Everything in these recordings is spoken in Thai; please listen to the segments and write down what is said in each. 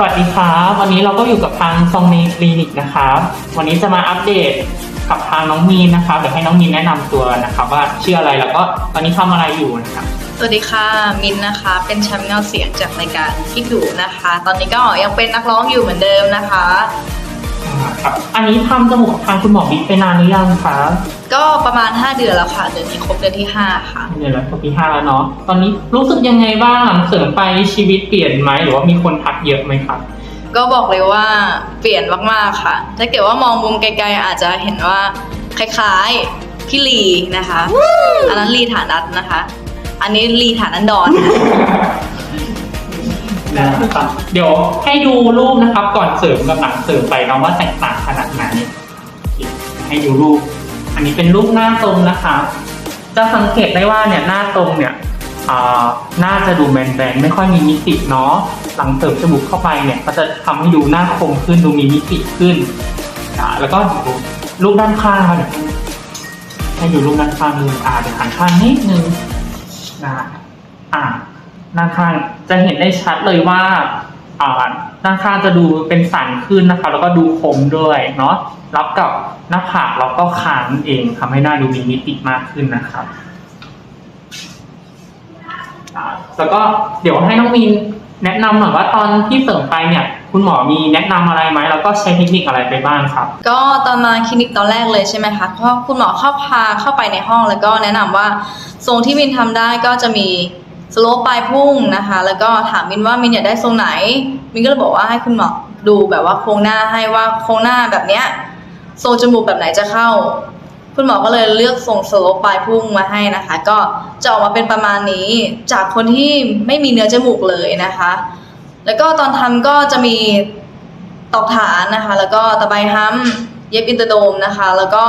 สวัสดีครับวันนี้เราก็อยู่กับทางซองเนคลินิกนะครับวันนี้จะมาอัปเดตกับทางน้องมีนนะครับเดี๋ยวให้น้องมีนแนะนำตัวนะครับว่าชื่ออะไรแล้วก็ตอนนี้ทำอะไรอยู่นะครับสวัสดีค่ะ มินนะคะ เป็นแชมป์เงาเสียงจากรายการที่ดูนะคะ ตอนนี้ก็ยังเป็นนักร้องอยู่เหมือนเดิมนะคะ ครับ อันนี้ทำจมูกกับทางคุณหมอบิ๊กไปนานหรือยังครับก็ประมาณ 5 เดือนแล้วค่ะ เดือนนี้ครบเดือนที่ 5 ค่ะ เดือนละปีห้าแล้วเนาะ ตอนนี้รู้สึกยังไงบ้างหลังเสริมไปชีวิตเปลี่ยนไหมหรือว่ามีคนทักเยอะไหมครับ ก็บอกเลยว่าเปลี่ยนมากๆค่ะ ถ้าเกิดว่ามองมุมไกลๆอาจจะเห็นว่าคล้ายๆพี่ลีนะคะ อันนั้นลีฐานัทนะคะ อันนี้ลีฐานันดรนะครับเดี๋ยวให้ดูรูปนะครับ ก่อนเสริมกับหลังเสริมไปเนาะว่าแตกต่างขนาดไหนให้ดูรูป อันนี้เป็นรูปหน้าตรงนะคะจะสังเกตได้ว่าเนี่ยหน้าตรงเนี่ยอ่าน่าจะดูแบนๆไม่ค่อยมีมิติเนาะหลังเสริมจมูกเข้าไปเนี่ยก็จะทำให้ดูหน้าคมขึ้นดูมีมิติขึ้นอ่าแล้วก็ดูรูปด้านข้างเนี่ยให้ดูรูปด้านข้างดูอ่าเดี๋ยวหันข้างนิดนึงนะอ่า ด้านข้างจะเห็นได้ชัดเลยว่าอ่าด้านข้างจะดูเป็นสันขึ้นนะคะ แล้วก็ดูคมด้วยเนาะรับกับหน้าผากแล้วก็คางนั่นเองทำให้หน้าดูมีมิติมากขึ้นนะครับอ่าแล้วก็เดี๋ยวให้น้องมีนแนะนำหน่อยว่าตอนที่เสริมไปเนี่ย คุณหมอมีแนะนำอะไรไหมแล้วก็ใช้เทคนิคอะไรไปบ้างครับ ก็ตอนมาคลินิกตอนแรกเลยใช่ไหมคะเพราะคุณหมอเข้าพาเข้าไปในห้องแล้วก็แนะนำว่าทรงที่มินทำได้ก็จะมี สโลปปลายพุ่งนะคะ แล้วก็ถามมินว่ามินอยากได้ทรงไหน มินก็เลยบอกว่าให้คุณหมอดูแบบว่าโครงหน้าให้ว่าโครงหน้าแบบเนี้ยทรงจมูกแบบไหนจะเข้า คุณหมอก็เลยเลือกทรงสโลปปลายพุ่งมาให้นะคะ ก็จะออกมาเป็นประมาณนี้จากคนที่ไม่มีเนื้อจมูกเลยนะคะ แล้วก็ตอนทำก็จะมีตอกฐานนะคะ แล้วก็ตะไบฮัมเย็บอินเตอร์โดมนะคะ แล้วก็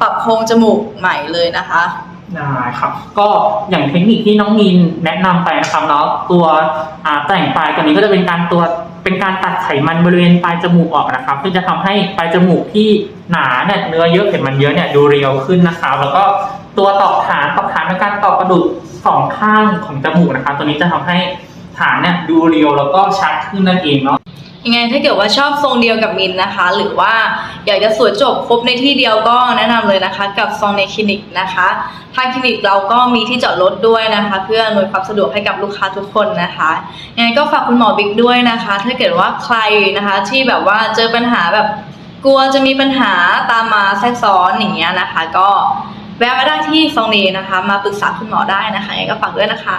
ปรับโครงจมูกใหม่เลยนะคะ ได้ครับ ก็อย่างเทคนิคที่น้องมีนแนะนำไปนะครับเนาะตัวแต่งปลายตัวนี้ก็จะเป็นการตัวเป็นการตัดไขมันบริเวณปลายจมูกออกนะครับซึ่งจะทำให้ปลายจมูกที่หนาเนี่ยเนื้อเยอะไขมันเยอะเนี่ยดูเรียวขึ้นนะครับแล้วก็ตัวตอกฐานตอกฐานเป็นการตอกกระดูกสองข้างของจมูกนะครับ ตัวนี้จะทำให้ฐานเนี่ยดูเรียวแล้วก็ชัดขึ้นนั่นเองเนาะ ยังไงถ้าเกิดว่าชอบทรงเดียวกับมินนะคะ หรือว่าอยากจะสวยจบครบในที่เดียวก็แนะนำเลยนะคะ กับซองในคลินิกนะคะทางคลินิกเราก็มีที่จอดรถด้วยนะคะ เพื่ออำนวยความสะดวกให้กับลูกค้าทุกคนนะคะยังไงก็ฝากคุณหมอบิ๊กด้วยนะคะ ถ้าเกิดว่าใครนะคะที่แบบว่าเจอปัญหาแบบกลัวจะมีปัญหาตามมาแทรกซ้อนอย่างเงี้ยนะคะ ก็แวะมาได้ที่ซองเนนะคะ มาปรึกษาคุณหมอได้นะคะยังไงก็ฝากด้วยนะคะ